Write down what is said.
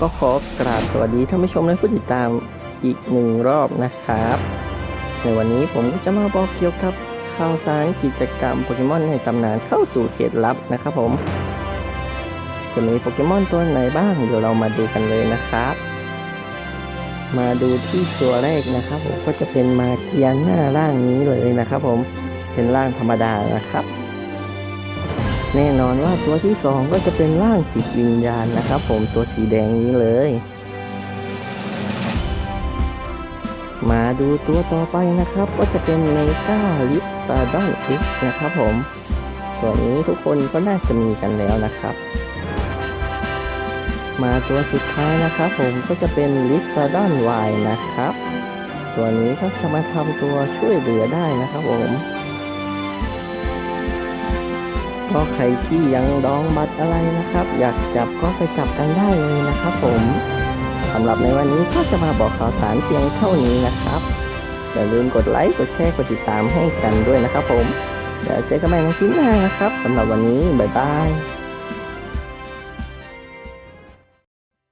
ก็ขอกราบสวัสดีท่านผู้ชมและผู้ติดตามอีกหนึ่งรอบนะครับ ในวันนี้ผมก็จะมาบอกเกี่ยวกับข่าวสารกิจกรรมโปเกมอนในตำนานเข้าสู่เขตลับนะครับผม จะมีโปเกมอนตัวไหนบ้างเดี๋ยวเรามาดูกันเลยนะครับ มาดูที่ตัวแรกนะครับ ผมก็จะเป็นมาเกียนหน้าร่างนี้เลยนะครับ ผมเป็นร่างธรรมดานะครับ แน่นอนว่าตัวที่สองก็จะเป็นร่างจิตวิญญาณนะครับ ผมตัวสีแดงนี้เลย มาดูตัวต่อไปนะครับ ก็จะเป็นเมกาลิซาดอนอิกนะครับผมตัวนี้ทุกคนก็น่าจะมีกันแล้วนะครับ มาตัวสุดท้ายนะครับ ผมก็จะเป็นลิซาดอนวายนะครับ ตัวนี้ก็จะมาทำตัวช่วยเหลือได้นะครับผม ก็ใครที่ยังดองบัตรอะไรนะครับ อยากจับก็ไปจับกันได้เลยนะครับ ผมสำหรับในวันนี้ก็จะมาบอกข่าวสารเพียงเท่านี้นะครับอย่าลืมกดไลค์กดแชร์กดติดตามให้กันด้วยนะครับ ผมเดี๋ยวเจอกันใหม่ในคลิปหน้านะครับสำหรับวันนี้บ๊ายบาย